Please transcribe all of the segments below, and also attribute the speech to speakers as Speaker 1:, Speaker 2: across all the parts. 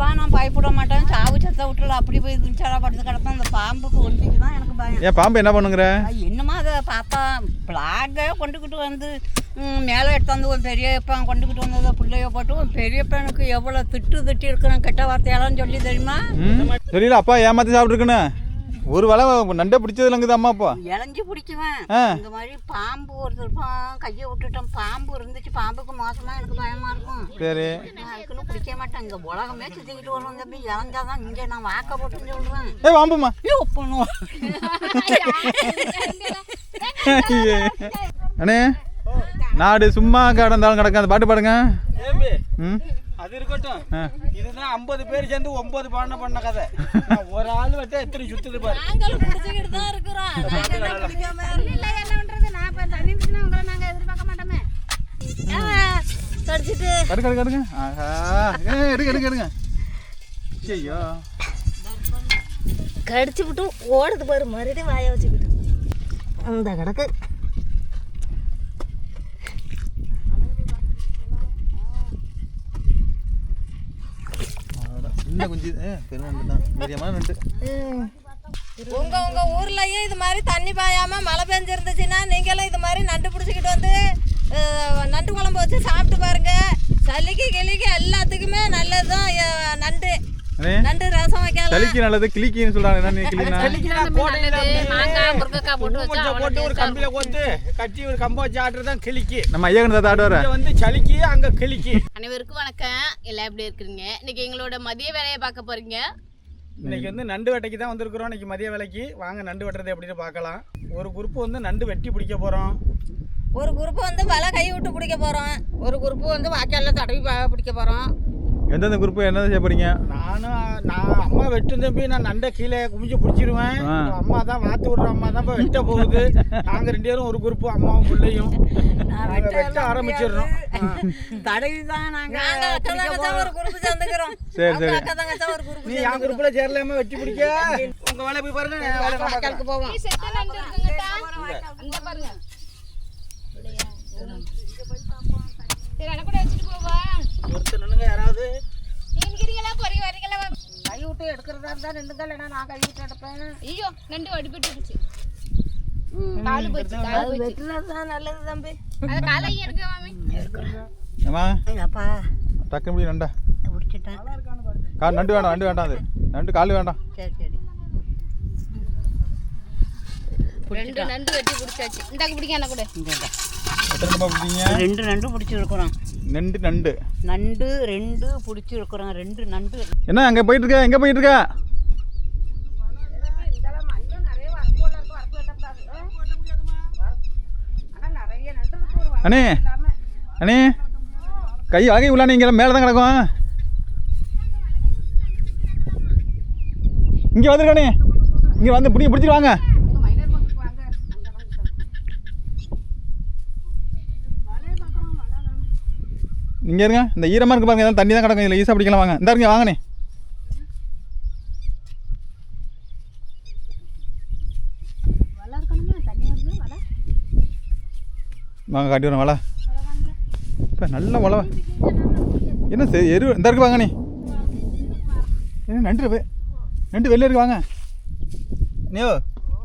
Speaker 1: அதுக்கெல்லாம் நான் பயப்பட மாட்டேன். சாவு சத்த விட்டுல அப்படி போய் துணிச்சாரா படுத்து கிடப்பேன். அந்த பாம்புக்கு ஒன்றிக்கு தான் எனக்கு பயம்.
Speaker 2: ஏன் பாம்பு என்ன பண்ணுங்கிற
Speaker 1: என்னமா அதை பார்த்தா பிளாகை கொண்டுக்கிட்டு வந்து மேலே எடுத்தாந்து ஒரு பெரியப்பன் கொண்டுக்கிட்டு வந்ததை பிள்ளைய போட்டு பெரியப்பனுக்கு எவ்வளோ திட்டு திட்டி இருக்கிறேன் கெட்ட வார்த்தையெல்லாம் சொல்லி தெரியுமா?
Speaker 2: தெரியல அப்பா ஏமாத்தி சாப்பிட்ருக்குன்னு ஒரு வேளை நண்டே பிடிச்சது இல்லைங்குது அம்மா அப்பா?
Speaker 1: இளைஞ்சி பிடிக்குவேன். இந்த மாதிரி பாம்பு ஒருத்தர் கையை விட்டுட்டோம். பாம்பு இருந்துச்சு. பாம்புக்கு மோசமாக எனக்கு பயமா இருக்கும்.
Speaker 2: சரி.
Speaker 1: அதுக்குன்னு பிடிக்க மாட்டேன். இங்கே உலகமே சுற்றிக்கிட்டு வருவோம். தம்பி இறஞ்சாதான் இங்கே நான் வாக்க போட்டுன்னு சொல்கிறேன்
Speaker 2: ஏ பாம்புமா
Speaker 1: ஐயோ. பண்ணுவோம்
Speaker 2: அண்ணே நாடு சும்மா கடந்தாலும் கிடக்க அந்த பாட்டு பாடுங்க. ம்?
Speaker 3: அது இருக்கட்டும். இதுதான் ஐம்பது பேர் சேர்ந்து ஒன்பது பண்ண பண்ண கதை. ஒரு ஆள் வட்டா எத்தனை சுத்துது பாரு.
Speaker 4: நாங்களும் பிடிச்சிக்கிட்டு தான் இருக்கிறோம் இல்ல என்ன பண்றது? நான் இப்ப தண்ணி இருந்துச்சுன்னா உங்களை நாங்க எதிர்பார்க்க மாட்டோமே. கடிச்சிட்டு.
Speaker 2: கடு கடு கடுங்க. ஆஹா. ஏ எடுங்க எடுங்க எடுங்க. ஐயோ
Speaker 4: கடிச்சு விட்டு ஓடுது பாரு மறுபடியும் வாய வச்சுக்கிட்டு. அந்த கிடக்கு
Speaker 2: சின்ன குஞ்சு? ஏ தான். மீடியமான நண்டு.
Speaker 4: உங்க உங்க ஊர்லயும் இது மாதிரி தண்ணி பாயாம மழை பெஞ்சிருந்துச்சுன்னா நீங்களும் இது மாதிரி நண்டு பிடிச்சிக்கிட்டு வந்து நண்டு குழம்பு வச்சு சாப்பிட்டு பாருங்க. சளிக்கு கிளிக்கு எல்லாத்துக்குமே நல்லதுதான் நண்டு. நண்டு ரசம் வைக்கலாம்
Speaker 2: சளிக்கு நல்லது கிளிக்கின்னு சொல்றாங்க. என்ன கிளினா
Speaker 3: போட்டு ஒரு கம்பியில கோத்து கட்டி ஒரு கம்ப வச்சு ஆட்டுறதான் கிளிக்கு.
Speaker 2: நம்ம ஆடுவார.
Speaker 3: இங்க வந்து சளிக்கு அங்க கிளிக்கு.
Speaker 5: அனைவருக்கும் வணக்கம். எல்லாம் எப்படி இருக்கிறீங்க? இன்னைக்கு எங்களோட மதிய வேலையை பார்க்க போறீங்க.
Speaker 3: இன்னைக்கு வந்து நண்டு வேட்டைக்கு தான் வந்திருக்கிறோம். இன்னைக்கு மதிய வேலைக்கு. வாங்க நண்டு வெட்டுறது எப்படின்னு பார்க்கலாம். ஒரு குரூப் வந்து நண்டு வெட்டி பிடிக்க போறோம்.
Speaker 4: ஒரு குரூப் வந்து வலை கை விட்டு பிடிக்க போறோம். ஒரு குரூப் வந்து வாய்க்காலில் தடவி பிடிக்க போறோம்.
Speaker 2: எந்தெந்த குரூப் என்ன செய்ய போறீங்க?
Speaker 3: நானும் நான் அம்மா வெட்டும் தம்பி நான் நண்டை கீழே குமிஞ்சு பிடிச்சிருவேன். அம்மா தான் வாத்து விடுற அம்மா தான் இப்போ வெட்ட போகுது. நாங்க ரெண்டு பேரும் ஒரு குரூப் அம்மாவும் பிள்ளையும். நாங்க வெட்ட ஆரம்பிச்சிடுறோம்.
Speaker 1: தடவி தான்
Speaker 4: நாங்க.
Speaker 1: நாங்கள்
Speaker 4: அக்கா தங்கச்சா ஒரு குரூப் சேர்ந்துக்கிறோம்.
Speaker 2: சரி சரி.
Speaker 3: நீ என் குரூப்ல சேரலாம வெட்டி பிடிக்க? உங்க வேலை போய் பாருங்க வேலை
Speaker 4: போவோம்
Speaker 5: இந்த பாருங்க. சரி கூட வச்சுட்டு போவா.
Speaker 3: ஒருத்தர் நின்னுங்க யாராவது
Speaker 5: நீங்க நிக்கிறீங்களா போறீங்க வரீங்களா
Speaker 4: கை விட்டு எடுக்கிறதா இருந்தா நின்றுங்க இல்லைன்னா நான் கை விட்டு எடுப்பேன்.
Speaker 5: ஐயோ நண்டு அடிபட்டுருச்சு காலு போச்சு காலு
Speaker 4: வெட்டினது தான் நல்லது தம்பி.
Speaker 5: அது காலை இருக்கு மாமி.
Speaker 2: ஏமா
Speaker 1: அப்பா
Speaker 2: நண்டா.
Speaker 1: பிடிச்சிட்டேன்
Speaker 2: நண்டு வேண்டாம் நண்டு வேண்டாம் அது. நண்டு கால் வேண்டாம்.
Speaker 1: சரி சரி.
Speaker 5: ரெண்டு நண்டு வெட்டி பிடிச்சாச்சு. இந்தாக்கு பிடிக்க என்ன கூட.
Speaker 2: எத்தனை பிடிச்சீங்க
Speaker 1: ரெண்டு நண்டு பிடிச்சிருக்கிறோம்.
Speaker 2: நண்டு நண்டு.
Speaker 1: நண்டு ரெண்டு பிடிச்சிருக்கிறோம். ரெண்டு நண்டு.
Speaker 2: என்ன அங்கே போயிட்டு இருக்க எங்கே போயிட்டு இருக்க அண்ணே அண்ணே கை அழகை உள்ள நீங்கள் மேலே தான் கிடக்கும். இங்கே வந்துருக்கானே இங்கே வந்து பிடி பிடிச்சிட்டு வாங்க. இங்கே இருங்க. இந்த ஈரமாக இருக்கு பாருங்க. தண்ணி தான் கிடக்கும். இதில் ஈஸியாக பிடிக்கலாம். வாங்க. இந்த இருங்க. வாங்கண்ணே. வாங்க காட்டி வரேன். வலை. இப்போ நல்ல வலை. என்ன சரி எரு இந்த இருக்கு வாங்கண்ணே என்ன நண்டு இருக்கு. நண்டு வெளியே இருக்கு. வாங்க. நீயோ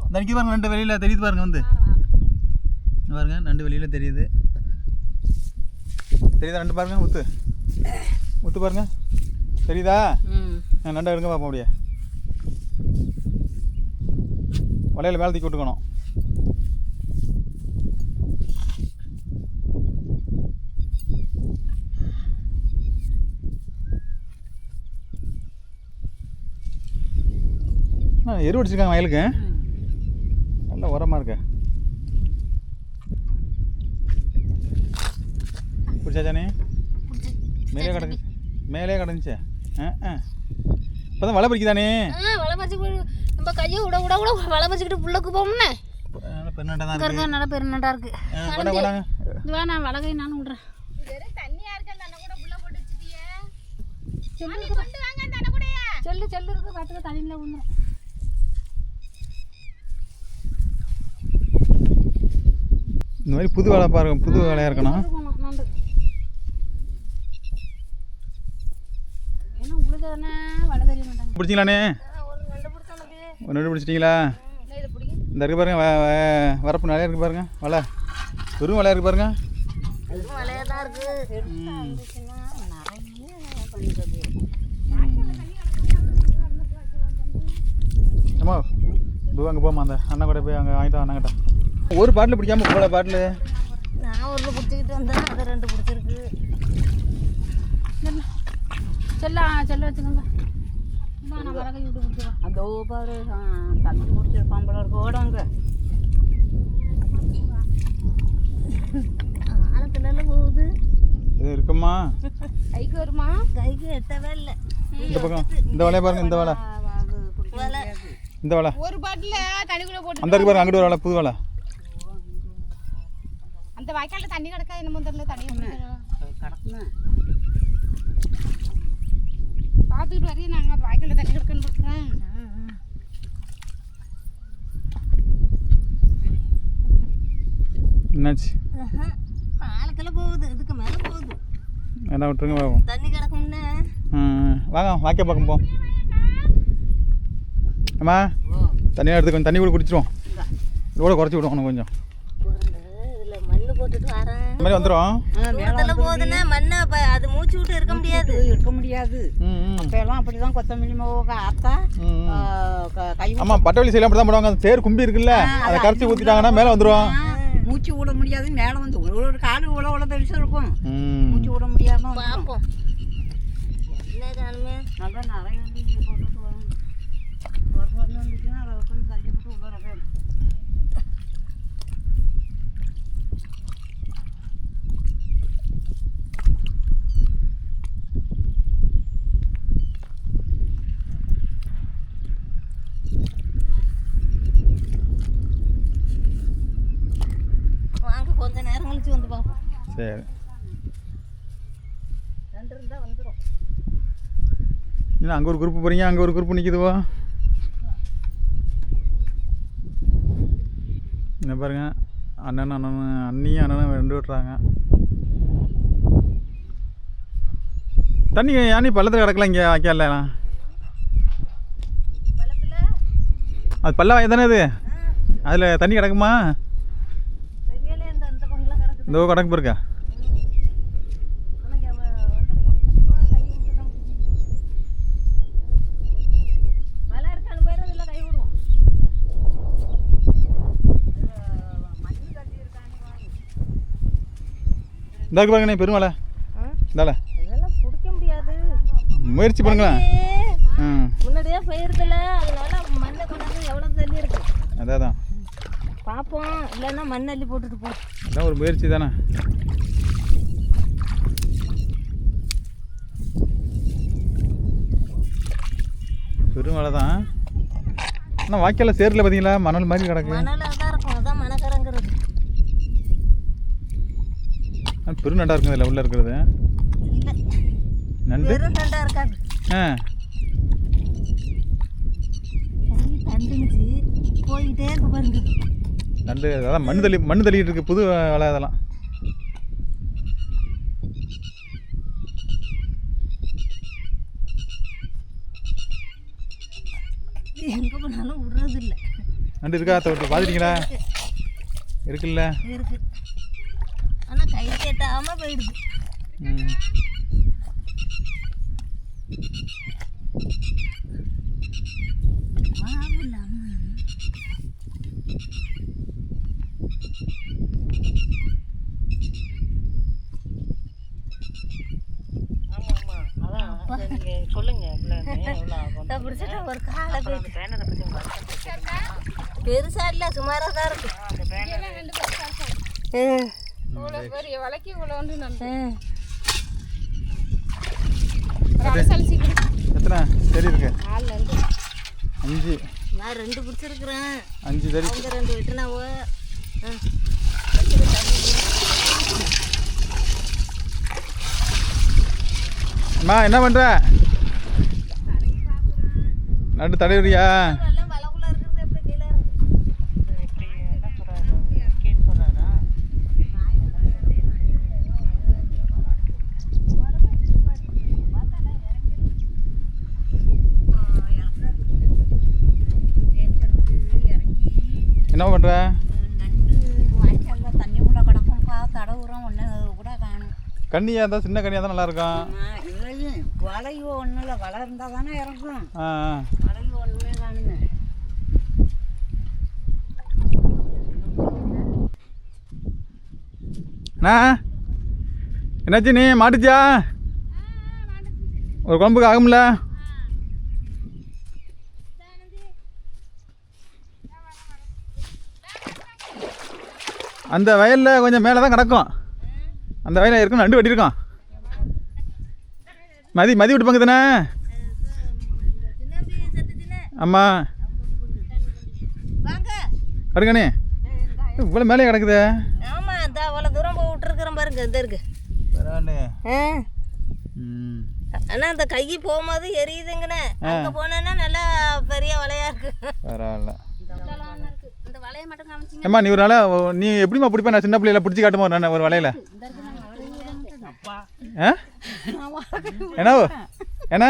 Speaker 2: இந்த பாருங்க. நண்டு வெளியில் தெரியுது பாருங்க வந்து. பாருங்க. நண்டு வெளியில் தெரியுது. தெரியுதா நண்டு பாருங்க முத்து. முத்து பாருங்க. தெரியுதா? ஆ, நண்டை எடுங்க பார்ப்போம் அப்படியே. வலையில் மேலே தூக்கி விட்டுக்கணும். எரு அடிச்சிருக்காங்க வயலுக்கு. நல்ல உரமாக இருக்கு பிடிச்சாச்சானே மேலே கிடக்கு மேலே கிடந்துச்சே ஆ ஆ இப்போ தான் வலை பிடிக்குதானே
Speaker 4: வலை பறிச்சு நம்ம கையை விட விட விட வலை பறிச்சுக்கிட்டு புள்ளக்கு
Speaker 2: இருக்க
Speaker 4: நல்ல பெருநண்டா இருக்கு இதுவா நான் வலகை நானும் விடுறேன்
Speaker 5: தண்ணியா இருக்க அந்த கூட புள்ள போட்டு வச்சுட்டியே
Speaker 4: செல்லு செல்லு இருக்கு பாட்டுக்கு தண்ணியில் விழுந்துரும்
Speaker 2: இந்த மாதிரி புது வேலை பாருங்க புது வேலையாக இருக்கணும்
Speaker 4: இருக்கணும் நண்டு ஏன்னா உழுத
Speaker 5: வீட்டில் தானே வலை தெரிய மாட்டாங்க
Speaker 2: பிடிச்சிங்களாண்ணே?
Speaker 4: ஒரு ரெண்டு
Speaker 2: பிடிச்சிட்டிங்களா? இந்த இருக்கு பாருங்க வ- வரப்பு நிறையா இருக்கு பாருங்க வலை. வெறும் வலையா இருக்கு பாருங்க. அம்மா இப்போ அங்கே போமா அந்த அண்ணன் கூட போய் அங்கே வாங்கிட்டு அண்ணங்கிட்ட ஒரு பாட்டில் பிடிக்காம போல பாட்டில்.
Speaker 4: நான் ஒரு பிடிச்சிக்கிட்டு வந்தேன் அது ரெண்டு பிடிச்சிருக்கு.
Speaker 5: செல்ல செல்ல வச்சுக்கோங்க இந்தா, நான் வரகை விட்டு பிடிச்சிடுறேன்
Speaker 1: அந்த பாரு தண்ணி குடிச்சிருப்பான் போல இருக்கு ஓடுவாங்க
Speaker 4: ஆழத்துல போகுது.
Speaker 2: இது இருக்குமா?
Speaker 5: கைக்கு வருமா?
Speaker 4: கைக்கு எட்டவே இல்லை.
Speaker 2: இந்த பக்கம் இந்த வலையை பாருங்க இந்த வலை.
Speaker 1: அது குடிக்க முடியாது
Speaker 2: இந்த வலை.
Speaker 5: ஒரு பாட்டில் தண்ணிக்குள்ளே போட்டு
Speaker 2: அந்த இருக்கு பாருங்க அங்கிட்டு ஒரு வலை புது வலை.
Speaker 5: அந்த வாய்க்காலில் தண்ணி கிடக்கா என்னமோ தெரியல தண்ணி
Speaker 1: கிடக்குன்னு
Speaker 5: பார்த்துக்கிட்டு வரையும் நாங்கள் வாய்க்காலில் தண்ணி கிடக்குன்னு இருக்கிறேன்
Speaker 2: என்னாச்சு?
Speaker 4: ஆழத்துல போகுது இதுக்கு மேல போகுது.
Speaker 2: என்ன விட்டுருங்க பாப்போம்
Speaker 4: தண்ணி கிடக்கும்னு
Speaker 2: ம், வாங்க வாக்கிய பக்கம் போ. அம்மா தண்ணியாக எடுத்து கொஞ்சம் தண்ணி கூட குடிச்சிருவோம். இதோட குறைச்சி விடுவோம் கொஞ்சம்.
Speaker 4: போட்டுட்டு வரேன்.
Speaker 2: இந்த மாதிரி வந்துடும்
Speaker 4: தூரத்துல போகுதுன்னா மண்ணை அப்ப அது மூச்சு விட்டு இருக்க முடியாது.
Speaker 1: இருக்க முடியாது.
Speaker 2: ம் ம்.
Speaker 1: அப்பெல்லாம் அப்படி தான் கொத்தமல்லி மோக ஆத்தா க- கை
Speaker 2: ஆமாம் பட்டவழி சைடில் அப்படி தான் போடுவாங்க. அந்த சேர் கும்பி இருக்குல்ல அதை கரைச்சி ஊற்றிட்டாங்கன்னா மேலே வந்துடும்
Speaker 1: மூச்சு விட முடியாது. மேலே வந்து ஒரு ஒரு காலு இவ்வளோ இவ்வளோ பெருசாக இருக்கும். மூச்சு விட முடியாம வந்துரும்.
Speaker 4: பார்ப்போம்
Speaker 1: நல்லா நிறைய போட்டுட்டு வரும் வந்துச்சுன்னா அதை உட்காந்து தள்ளி விட்டு உள்ள ரகம்
Speaker 4: வாங்க கொஞ்ச நேரம் கழிச்சு வந்து பார்ப்போம்
Speaker 2: சரி இன்னும் அங்கே ஒரு குரூப் போகிறீங்க அங்கே ஒரு குரூப் நிற்கிதுவோ என்ன பாருங்க. அண்ணன் அண்ணன் அண்ணியும் அண்ணனும் ரெண்டு விட்டுறாங்க. தண்ணி யானி பள்ளத்தில் கிடக்கல இங்கே
Speaker 4: பழத்துல
Speaker 2: அது பல்ல வாய் தானே இது? அதில் தண்ணி கிடக்குமா?
Speaker 4: இந்த
Speaker 2: கிடக்கு பாருக்கா
Speaker 4: உனக்கு அவ வந்து பிடிச்சிட்டு கை விட்டுதான் வலை இருக்கான்னு போயிடும் இல்லை கை விடுவோம்
Speaker 2: இந்த இருக்கு பாருங்க பெருமலை இந்தால
Speaker 4: இதெல்லாம் பிடிக்க முடியாது.
Speaker 2: முயற்சி பண்ணுங்களேன்.
Speaker 4: முன்னாடியே போயிருதுல அதனால மண்ணை கொண்டாந்து எவ்வளோ தள்ளி இருக்கு
Speaker 2: அதான் அதான்
Speaker 4: பார்ப்போம் இல்லைன்னா மண் அள்ளி போட்டுட்டு போ.
Speaker 2: அதான் ஒரு முயற்சி தானே. பெருமலை தான். ஆனால் வாய்க்கால சேரில் பார்த்தீங்களா மணல் மாதிரி கிடக்கு
Speaker 4: மணலாக தான் இருக்கும் அதான் மணக்கரங்கிறது
Speaker 2: ஆனா பெரு நண்டா இருக்கும் இதில் உள்ளே இருக்கிறது. நண்டு?
Speaker 4: இருக்காது.
Speaker 2: ஆ.
Speaker 4: போயிட்டே இருக்கு பாருங்க.
Speaker 2: நண்டு அதான் மண் தள்ளி மண் தள்ளிட்டு இருக்கு புது வலை அதெல்லாம்.
Speaker 4: எங்கே போனாலும் விடுறது இல்லை
Speaker 2: நண்டு இருக்கா தொட்டு பார்த்துட்டீங்களா? இருக்குல்ல?
Speaker 4: இருக்கு. கேட்டாமல் போயிடுது. பெருசா இல்லை சுமாராக தான் இருக்கு.
Speaker 2: எத்தனை? சரி இருக்கு. அஞ்சு.
Speaker 4: நான் ரெண்டு பிடிச்சிருக்கிறேன்.
Speaker 2: அஞ்சு
Speaker 4: அவங்க ரெண்டு வெட்டினாவோ? ம்
Speaker 2: அம்மா என்ன பண்ணுற நண்டு தடையுறியா
Speaker 4: எல்லாம் வலைக்குள்ள இருக்கிறது எப்படி கீழே இருக்கு
Speaker 2: என்ன பண்ணுற
Speaker 1: நண்டு வாய்க்காலில் தண்ணி கூட கிடக்கும்ப்பா தடவுறோம் ஒன்று கூட காணும்
Speaker 2: கண்ணியாக இருந்தால் சின்ன கண்ணியாக தான் நல்லாயிருக்கும்
Speaker 1: இருக்கும் வளைவு ஒன்றும் இல்லை வலை இருந்தால் தானே இறங்கும்
Speaker 2: ஆ.
Speaker 1: வளைவு ஒன்றுமே காணுங்க
Speaker 2: என்னாச்சு நீ? மாட்டுச்சா ஒரு குழம்புக்கு ஆகும்ல? அந்த வயலில் கொஞ்சம் மேலே தான் கிடக்கும். அந்த வயலில் இருக்கும் நண்டு வெட்டியிருக்கோம் மதி மதி விட்டுப்பாங்க தானே? ஆமாம்
Speaker 4: வாங்க
Speaker 2: கடுக்கணே இவ்வளோ மேலே கிடக்குதே.
Speaker 4: ஆமா இந்த அவ்வளோ தூரம் போய் விட்டுருக்குறேன் பாருங்க இந்த இருக்கு
Speaker 2: பரவாயில்ல
Speaker 4: ஆ.
Speaker 2: ம்.
Speaker 4: ஆனா அந்த கை போகும்போது எரியுதுங்கண்ணே. அங்க போனேன்னா நல்லா பெரிய வலையா இருக்கு.
Speaker 2: பரவாயில்ல
Speaker 5: இந்த வலையை மட்டும் காமிச்சிங்க
Speaker 2: ஏம்மா நீ ஒரு நாள் நீ எப்படிம்மா பிடிப்ப? நான் சின்ன பிள்ளையில பிடிச்சி காட்டுமா நான் ஒரு வலையில? ஆ? என்ன என்ன?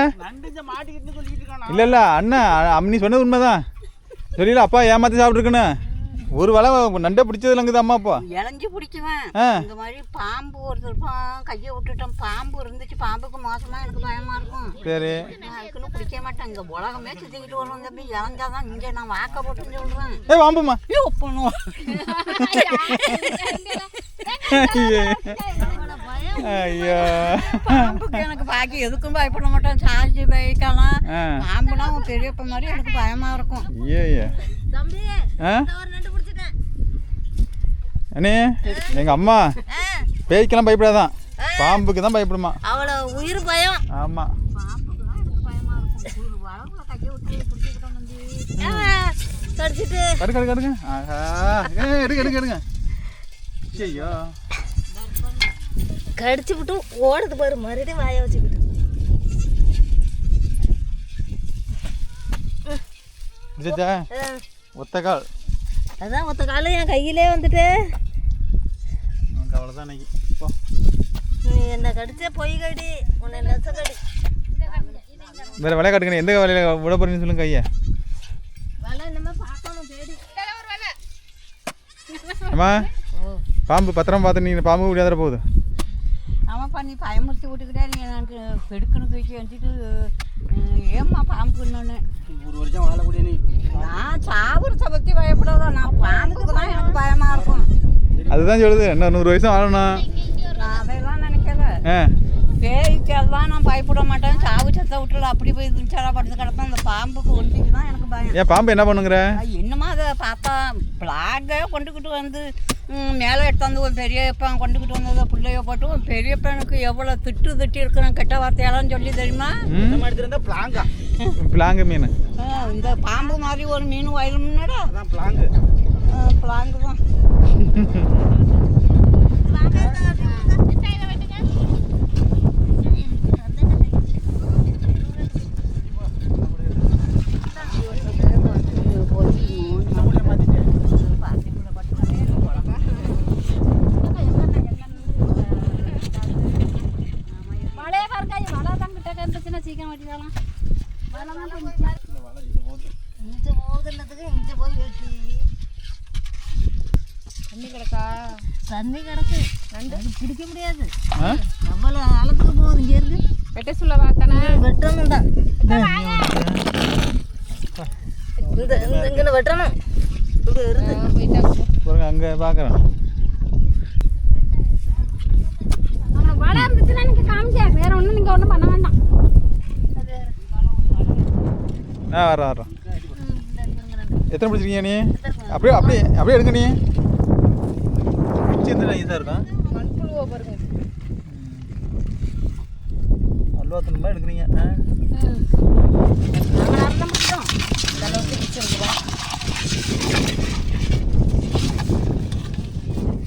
Speaker 2: இல்லை இல்லை அண்ணா அம் நீ சொன்னது உண்மைதான். சொல்லல அப்பா ஏமாற்றி சாப்பிட்ருக்குன்னு ஒரு வலை நண்டை பிடிச்சதுல இருக்குது அம்மா அப்பா?
Speaker 1: இளைஞ்சி பிடிக்குவேன். இந்த மாதிரி பாம்பு ஒருத்தர் பா- கையை விட்டுட்டோம். பாம்பு இருந்துச்சு பாம்புக்கு மோசமா எனக்கு பயமா இருக்கும்.
Speaker 2: சரி.
Speaker 1: அதுக்குன்னு பிடிக்க மாட்டேன். இங்க உலகமே சுத்திக்கிட்டு வருவோம் தம்பி. இறஞ்சாதான் இங்கே நான் வாக்க போட்டுன்னு சொல்றேன்
Speaker 2: ஏ வாம்புமா.
Speaker 1: ஐயோ பண்ணுவோம்
Speaker 2: ஐயோ.
Speaker 1: பாம்புக்கு எனக்கு பாக்கி எதுக்கும் பயப்பட மாட்டேன். சார்ஜ் பைக்கெல்லாம்
Speaker 2: ஆ.
Speaker 1: பாம்புனா உன் பெரியப்ப மாதிரி எனக்கு பயமா இருக்கும்.
Speaker 2: ஐயோ ஐயோ.
Speaker 4: தம்பி
Speaker 2: ஆ
Speaker 4: இந்த ஒரு நண்டு பிடிச்சிட்டேன்
Speaker 2: அண்ணே எங்கள் அம்மா பேய்க்கெல்லாம் பயப்படாதான். பாம்புக்கு தான் பயப்படுமா?
Speaker 4: அவ்வளோ உயிர் பயம்.
Speaker 2: ஆமாம் கடுங்க கடுங்க. ஆஹா. எடுங்க எடுங்க எடுங்க. ஐயோ
Speaker 4: கடிச்சு விட்டு ஓடுது பாரு மறுபடியும் வாய வச்சுக்கிட்டு.
Speaker 2: ஒத்த கால்.
Speaker 4: அதான் ஒத்த என் கையிலே வந்துட்டு.
Speaker 2: நமக்கு அவ்வளோதான் இன்னைக்கு. போ.
Speaker 4: நீ என்ன கடிச்ச பொய் கடி உன்னை நெச கடி.
Speaker 2: வேறு விளைய காட்டுங்க எந்த வேலையில் விட போறீங்கன்னு சொல்லுங்க ஐயா.
Speaker 4: வலை
Speaker 5: வலை
Speaker 2: அம்மா பாம்பு பத்திரம் பார்த்து நீ பாம்பு முடியாத போகுது.
Speaker 1: ஆமாப்பா நீ பயமுறுத்தி விட்டுக்கிட்டே நீ எனக்கு பெடுக்குன்னு தூக்கி வந்துட்டு ஏம்மா பாம்புன்னு
Speaker 3: ஒரு வருஷம் வாழக்கூடிய நீ.
Speaker 1: நான் சாவுறத பற்றி பயப்படாத நான் பாம்புக்கு தான் எனக்கு பயமா இருக்கும்.
Speaker 2: அதுதான் சொல்லுது. இன்னும் நூறு வயசு வாழணும்
Speaker 1: நான் அதெல்லாம் நினைக்கல.
Speaker 2: ஆ.
Speaker 1: பேய்க்கெல்லாம் நான் பயப்பட மாட்டேன். சாவு சத்த விட்டுல அப்படி போய் துணிச்சாரா படுத்து கிடப்பேன். அந்த பாம்புக்கு ஒன்றிக்கு தான் எனக்கு பயம்.
Speaker 2: ஏன் பாம்பு என்ன பண்ணுங்கிற?
Speaker 1: அது என்னமா அதை பார்த்தா? பிளாகை கொண்டுக்கிட்டு வந்து மேலே எடுத்தாந்து ஒரு பெரியப்பன் கொண்டுக்கிட்டு வந்ததை பிள்ளைய போட்டு பெரியப்பனுக்கு எவ்வளோ திட்டு திட்டி இருக்கிறேன் கெட்ட வார்த்தையெல்லாம் சொல்லி தெரியுமா?
Speaker 3: பிளாங்கா
Speaker 2: பிளாங்கு மீன்.
Speaker 1: இந்த பாம்பு மாதிரி ஒரு மீன் வயலும்னடா
Speaker 3: அதான் பிளாங்கு.
Speaker 1: பிளாங்கு தான்.
Speaker 5: இதை வெட்டுங்க வலையை
Speaker 4: போய் வெட்டி
Speaker 5: தண்ணி கிடக்கா?
Speaker 4: தண்ணி கிடக்கு. அது பிடிக்க முடியாது.
Speaker 2: ஆ?
Speaker 4: அவ்வளோ அளத்துக்கு போகுது இங்கே இருந்து.
Speaker 5: வெட்ட சொல்ல வாக்கனா
Speaker 4: வெட்டணும் தான் இந்த இந்த இங்கே வெட்டணும்.
Speaker 2: பாருங்க அங்கே பார்க்குறேன்
Speaker 5: வலை இருந்துச்சுன்னா எனக்கு காமிச்சேன் வேற ஒன்றும் நீங்கள் ஒன்றும் பண்ண வேண்டாம்.
Speaker 2: ஆ வர்றேன் வர்றேன். எத்தனை பிடிச்சிருக்கீங்க நீ? அப்படியே அப்படியே அப்படியே எடுங்க நீ. எந்த இதாக இருக்கும் அல்வா மாதிரி எடுக்கிறீங்க. ஆ?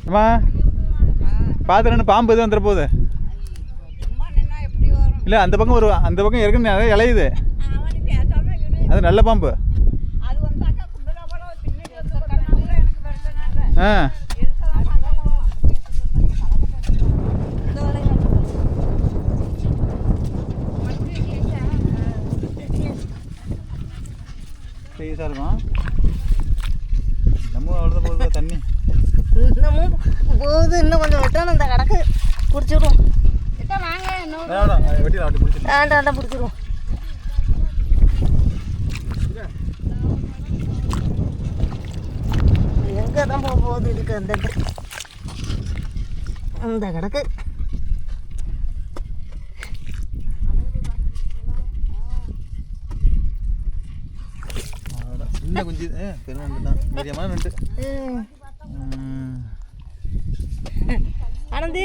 Speaker 2: அம்மா பார்த்து ரெண்டு பாம்பு எதுவும் வந்துட போகுது? இல்லை அந்த பக்கம் ஒரு அந்த பக்கம் ஏற்கனவே நிறைய இலையுது அது நல்ல பாம்பு.
Speaker 1: அது வந்தாக்கா கும்பலா போல பின்னாடி வந்து உட்கார்ந்தா எனக்கு பிரச்சனை
Speaker 2: ஆ சைஸாக இருக்கும் நம்ம அவ்வளோதான் போகுது தண்ணி.
Speaker 4: இன்னமும் போகுது இன்னும் கொஞ்சம் விட்டோம் இந்த கிடக்கு
Speaker 2: பிடிச்சிட்டு
Speaker 4: ஆண்டா ஆண்டா பிடிச்சிருவோம் எங்கே தான் போக போகுது இதுக்கு அந்த. இந்த. கிடக்கு
Speaker 2: சின்ன குஞ்சு பெரும் நண்டு தான். மீடியமான நண்டு.
Speaker 4: ஆனந்தி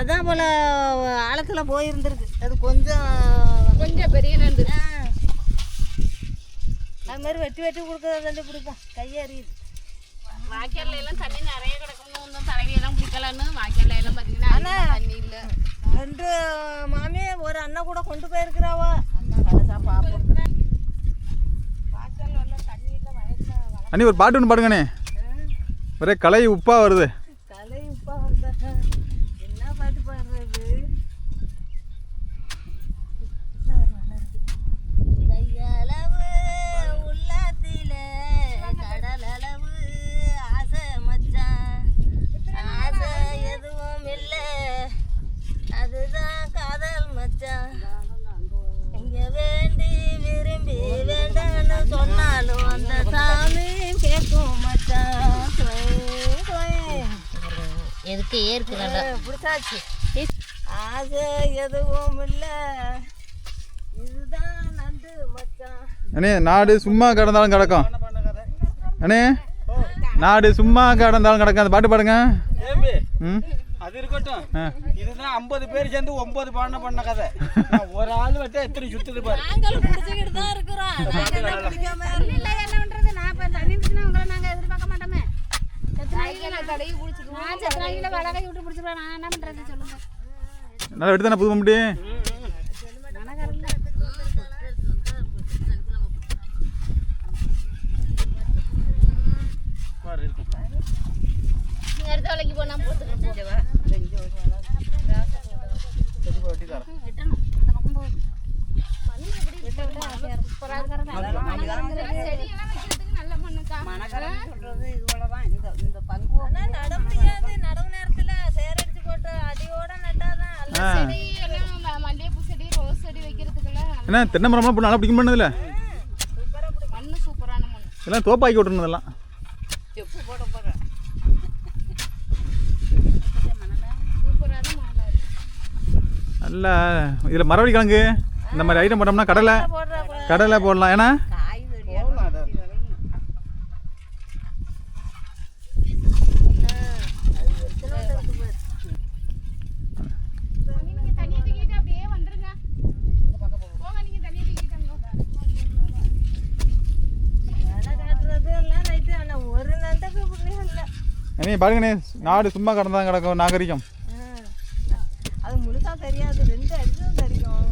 Speaker 4: அதான் போல ஆழத்தில் போயிருந்திருக்கு. அது கொஞ்சம்
Speaker 5: கொஞ்சம் பெரிய நண்டு.
Speaker 4: அது மாதிரி வெட்டி வெட்டி கொடுக்குறத தண்டி பிடிப்போம் கையை எறியுது
Speaker 5: வாய்க்கால்ல எல்லாம் தண்ணி நிறைய கிடக்கணும். இந்த தலைவியெல்லாம் பிடிக்கலன்னு வாய்க்கால்ல எல்லாம் பார்த்தீங்கன்னா தண்ணி இல்லை.
Speaker 4: ரெண்டு மாமி ஒரு அண்ணன் கூட கொண்டு போயிருக்கிறாவோ? கடைசா பார்ப்போம்.
Speaker 2: அண்ணி ஒரு பாட்டு ஒன்று பாடுங்கண்ணே. ஒரே கலை உப்பாக வருது.
Speaker 4: கலை உப்பாக வருதா என்ன பாட்டு பாடுறது? கையளவு உள்ளத்தில கடலளவு ஆசை மச்சான். ஆசை எதுவும் இல்லை. அதுதான் காதல் மச்சான். இங்க வேண்டி வேண்டான்னு சொன்னாலும் அந்த சாமி கேட்கும் மச்சான்.
Speaker 5: எதுக்கு ஏற்கு நல்லா
Speaker 4: பிடிச்சாச்சு. ஆசை எதுவும் இல்லை. இதுதான் நண்டு மச்சான்
Speaker 2: அண்ணே நாடு சும்மா கிடந்தாலும் கிடக்கும். அண்ணே நாடு சும்மா கிடந்தாலும் கிடக்கும் அந்த பாட்டு பாடுங்க.
Speaker 3: ஏம்பி.
Speaker 2: ம்?
Speaker 3: அது இருக்கட்டும். இதுதான் ஐம்பது பேர் சேர்ந்து ஒன்பது பாடம் பண்ண கதை. ஒரு ஆள் வச்சா எத்தனை சுத்துது பாரு.
Speaker 4: நாங்களும் பிடிச்சிக்கிட்டு தான் இருக்கிறோம்.
Speaker 5: இல்லை. என்ன பண்ணுறது நான் இப்போ தண்ணி இருந்துச்சுன்னா உங்களை நாங்கள் எதிர்பார்க்க மாட்டோமே.
Speaker 2: நல்லா எடுத்து தானே புது
Speaker 5: அடுத்த வேலைக்கு போனால் போட்டுக்கிறேன்.
Speaker 2: என்ன தென்னை மரம்லாம் போட்டு நல்லா பிடிக்கும் பண்ணதில்ல
Speaker 5: மண்ணு சூப்பரான மண்
Speaker 2: எல்லாம் தோப்பாக்கி விட்டுருணும் இதெல்லாம்
Speaker 1: செப்பு போட போகிறேன்
Speaker 5: சூப்பரான மண் இருக்கு
Speaker 2: நல்லா இதில் மரவள்ளி கிழங்கு. இந்த மாதிரி ஐட்டம் போட்டோம்னா கடலை. கடலை போடலாம். ஏன்னா? அண்ணே பாருங்கண்ணே நாடு சும்மா கிடந்தான் கிடக்கும் நாகரிகம்.
Speaker 4: அது தெரியாது ரெண்டு அடிச்சும் தெரியும்.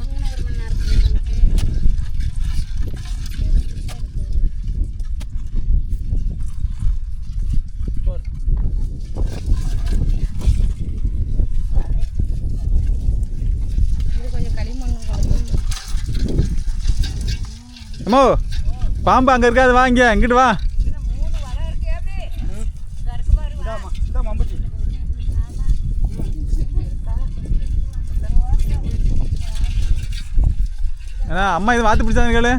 Speaker 5: கொஞ்சம்
Speaker 2: அம்மோ பாம்பு அங்கே இருக்காது வாங்க இங்கிட்டு வா
Speaker 3: இந்தாம்மா இந்த மம்புச்சி
Speaker 2: ஏன்னா அம்மா இது மாற்றி பிடிச்சாங்க கேளு.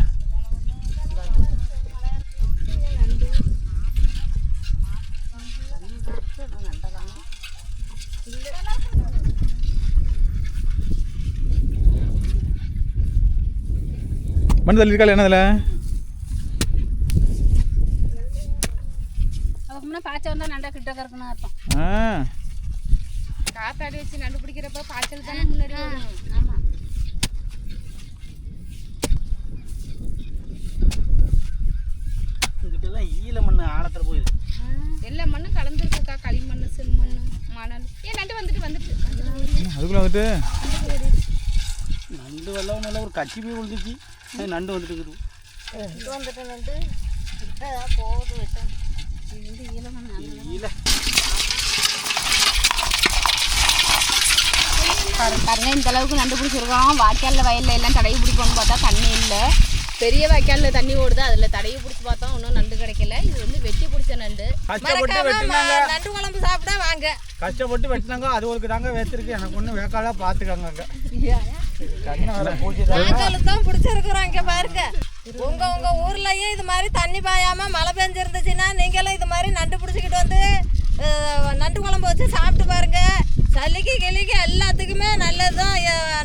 Speaker 2: மண் தள்ளி என்ன இதில்
Speaker 5: அதுக்கு முன்னே பாய்ச்சல் வந்தால் நண்டா கிட்ட கறக்கணும் அர்த்தம்.
Speaker 2: ஆ.
Speaker 5: காத்தாடி வச்சு நண்டு பிடிக்கிறப்ப பாய்ச்சல் தானே முன்னாடி
Speaker 3: இங்கிட்டெல்லாம் ஈல மண் ஆழத்தில் போயிருக்கு.
Speaker 5: எல்லா மண்ணும் கலந்துருக்குக்கா களிமண் செம்மண் மணல். ஏன் நண்டு வந்துட்டு வந்துட்டு.
Speaker 2: அதுக்குள்ளே வந்துட்டு.
Speaker 3: நண்டு வெள்ளம் மேலே ஒரு கச்சி போய் விழுந்துச்சு. நண்டு வந்துட்டு இருக்குது.
Speaker 4: இது வந்துட்டு நண்டு. போகுது விட்டேன்
Speaker 3: ஈல
Speaker 5: பாருங்க பாருங்க இந்த அளவுக்கு நண்டு பிடிச்சிருக்கோம் வாய்க்காலில் வயல்ல எல்லாம் தடவி பிடிக்கணும்னு பார்த்தா தண்ணி இல்லை.
Speaker 6: பெரிய வாய்க்கால்ல தண்ணி ஓடுது அதில் தடையை பிடிச்சி பார்த்தோம். இன்னும் நண்டு கிடைக்கல. இது வந்து வெட்டி பிடிச்ச நண்டு.
Speaker 3: கஷ்டப்பட்டு வெட்டினாங்க.
Speaker 4: நண்டு குழம்பு சாப்பிட்டா வாங்க.
Speaker 3: கஷ்டப்பட்டு வெட்டினாங்க. அது ஒரு தாங்க வேத்திருக்கு. எனக்கு ஒன்று வேக்காலா பார்த்துக்கங்க
Speaker 4: தான் பிடிச்சிருக்கிறோம் இங்க பாருங்க. உங்க உங்க ஊர்லயும் இது மாதிரி தண்ணி பாயாம மழை பெஞ்சிருந்துச்சுன்னா நீங்களும் இது மாதிரி நண்டு பிடிச்சிக்கிட்டு வந்து நண்டு குழம்பு வச்சு சாப்பிட்டு பாருங்க. சளிக்கு கிளிக்கு எல்லாத்துக்குமே நல்லதுதான்.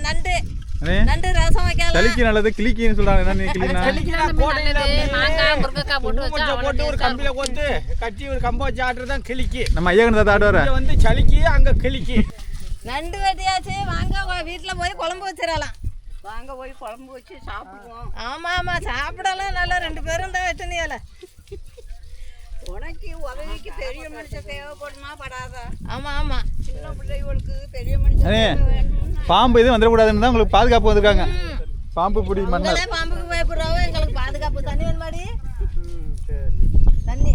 Speaker 4: நண்டு.
Speaker 2: அண்ணே.
Speaker 4: நண்டு ரசம் வைக்கலாம்
Speaker 2: சளிக்கு நல்லது கிளிக்கின்னு என்ன
Speaker 6: முருங்கைக்காய் போட்டு
Speaker 3: ஒரு கம்பியில் கொத்து கட்டி ஒரு கம்பை வச்சு ஆட்டுறது தான் கிளிக்கு.
Speaker 2: நம்ம ஐயா கண்டு தாட்டு வர.
Speaker 3: இங்கே வந்து சளிக்கு அங்கே கிளிக்கு.
Speaker 4: நண்டு வெட்டியாச்சு வாங்க வீட்டுல போய் குழம்பு வச்சிடலாம்.
Speaker 1: வாங்க போய் குழம்பு வச்சு சாப்பிடுவோம்.
Speaker 4: ஆமா ஆமா சாப்பிடலாம். நல்லா ரெண்டு பேரும் தான் வெட்டினியால
Speaker 1: உனக்கு உதவிக்கு பெரிய மனுஷன் தேவைப்படுமா படாதா
Speaker 4: ஆமா ஆமா.
Speaker 1: சின்ன பிள்ளைகளுக்கு பெரிய மனுஷன்
Speaker 2: பாம்பு எதுவும் வந்துடக்கூடாதுன்னு தான் உங்களுக்கு பாதுகாப்பு வந்திருக்காங்க. பாம்பு பிடி
Speaker 4: உங்களே பாம்புக்கு பயப்படுறோம் எங்களுக்கு பாதுகாப்பு. தண்ணி வேணுமாடி தண்ணி.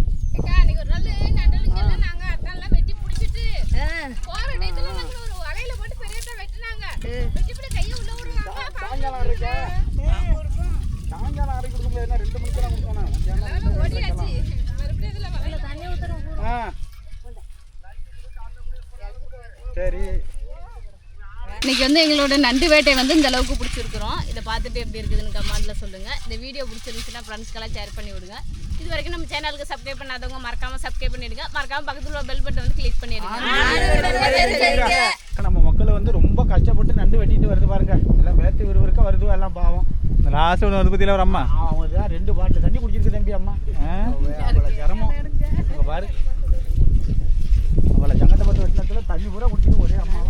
Speaker 5: வெட்டி கையை உள்ள விடுறாங்க
Speaker 3: சாயங்காலம் அரைக்க சாயங்காலம் அரைக்க கொடுக்க முடியாது ரெண்டு மணிக்கு தான் கொடுக்கணும்
Speaker 5: ஓடியாச்சு மறுபடியும் இதுல வலையில
Speaker 4: தண்ணி ஊத்துறோம்
Speaker 3: ஆ சரி
Speaker 6: இன்னைக்கு வந்து எங்களோட நண்டு வேட்டை வந்து இந்த அளவுக்கு பிடிச்சிருக்கிறோம். இதை பார்த்துட்டு எப்படி இருக்குதுன்னு கமெண்ட்ல சொல்லுங்க. இந்த வீடியோ பிடிச்சிருந்துச்சுன்னா ஃப்ரெண்ட்ஸ்க்கெல்லாம் ஷேர் பண்ணி விடுங்க. இது வரைக்கும் நம்ம சேனலுக்கு சப்ஸ்கிரைப் பண்ணாதவங்க மறக்காம சப்ஸ்கிரைப் பண்ணிடுங்க. மறக்காம பக்கத்துல உள்ள பெல் பட்டன் வந்து கிளிக் பண்ணிடுங்க.
Speaker 3: நம்ம மக்கள் வந்து ரொம்ப கஷ்டப்பட்டு நண்டு வெட்டிட்டு வருது பாருங்க. எல்லாம் வேத்து விறுவிறுக்க வருது எல்லாம் பாவம்.
Speaker 2: இந்த லாஸ்ட் ஒன்று வந்து ஒரு அம்மா
Speaker 3: அவங்க தான் ரெண்டு பாட்டில் தண்ணி குடிச்சிருக்கு தம்பி அம்மா? அவ்வளோ சிரமம். பாரு. அவ்வளோ சங்கடப்பட்டு வெட்டினத்துல தண்ணி பூரா குடிச்சிட்டு ஒரே அம்மா